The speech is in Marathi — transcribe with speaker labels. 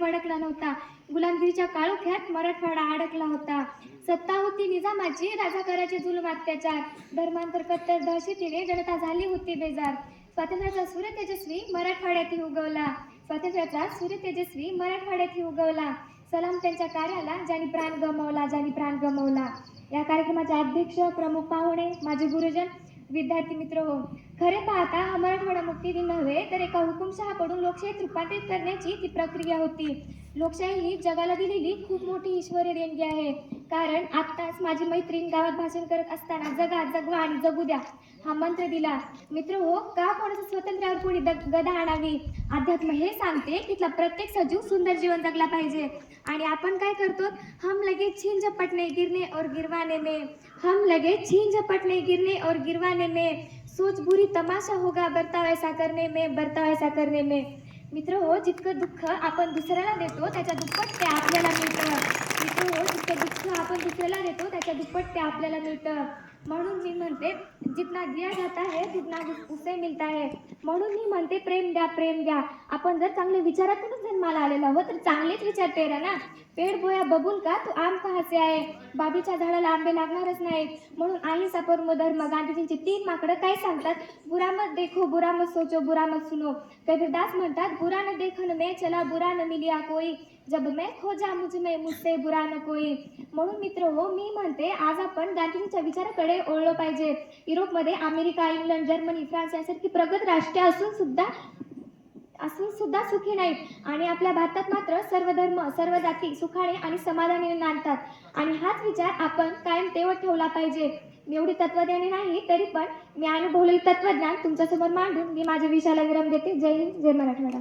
Speaker 1: फडकला नव्हता. गुलामगिरीच्या काळोख्यात मराठवाडा अडकला होता. सत्ता होती निजामाची राजा राजाकाराचे जुलम अत्याचार धर्मांतर कट्टर दहशतीने जनता झाली होती बेजार. स्वातंत्र्याचा सूर्य तेजस्वी मराठवाड्यातही उगवला. स्वातंत्र्याचा सूर्य तेजस्वी मराठवाड्यातही उगवला. सलाम त्यांच्या कार्याला ज्यांनी प्राण गमावला ज्यांनी प्राण गमावला. या कार्यक्रमाचे अध्यक्ष प्रमुख पाहुणे माझे गुरुजन विद्यार्थी मित्र हो. खरे पाहता हा तर एका हुकुमशहाकडून लोकशाहीत रूपांतरित करण्याची ती प्रक्रिया होती. लोकशाही ही जगाला दिलेली खूप मोठी ईश्वरी देणगी आहे. कारण आत्ताच माझी मैत्रीण गावात भाषण करत असताना जगा जगवा आणि जगू द्या हा मंत्र दिला. मित्र हो का कोणाचं स्वातंत्र्यावर कोणी गदा आणावी? अध्यात्म हे सांगते तिथला प्रत्येक सजीव सुंदर जीवन जगला पाहिजे. आणि आपण काय करतो? हम लगे छीन झपटने गिरणे और गिरवाने में हम लगे छीन झपटने गिरणे और गिरवाने में सोच बुरी तमाशा होगा बर्ताव ऐसा करने में बर्ताव ऐसा करने में। मित्र हो जितकं दुःख आपण दुसऱ्याला देतो त्याच्या दुप्पट ते आपल्याला मिळतं. मित्र हो जितकं दुःख आपण दुसऱ्याला देतो त्याच्या दुप्पट ते आपल्याला मिळतं. म्हणून मी म्हणते जितना दिया जाता है तितना उसे मिळता है. म्हणून मी म्हणते प्रेम द्या प्रेम द्या. आपण जर चांगले विचारातूनच जन्माला आलेलो आहोत तर चांगलेच विचार पेरा ना. पेड बोया बघून का? तू आम हसे आहे बाबीच्या झाडाला आंबे लागणारच नाहीत. म्हणून अहिंसा परम धर्म गांधीजींची तीन माकडं काय सांगतात? बुरा मत देखो बुरा मत सोचो बुरा मत सुनो. कबीरदास म्हणतात बुरा न देखन मे चला बुरा न मिलिया कोई. जब मैं खोजा मुझ में मुझसे बुरा न कोई. म्हणून मित्र हो मी म्हणते आज आपण गांधीजींच्या विचाराकडे ओळलं पाहिजे. युरोपमध्ये अमेरिका इंग्लंड जर्मनी फ्रान्स यासारखी प्रगत राष्ट्रे असून सुद्धा असून सुद्धा सुखी नाहीत. आणि आपल्या भारतात मात्र सर्व धर्म सर्व जाती सुखाने आणि समाधानाने नांदतात. आणि हाच विचार आपण कायम तेवत ठेवला पाहिजे. मी एवढी तत्वज्ञानी नाही तरी पण मी अनुभवलेली तत्वज्ञान तुमच्यासमोर मांडून मी माझ्या विषयाला विराम देते. जय हिंद जय मराठवाडा.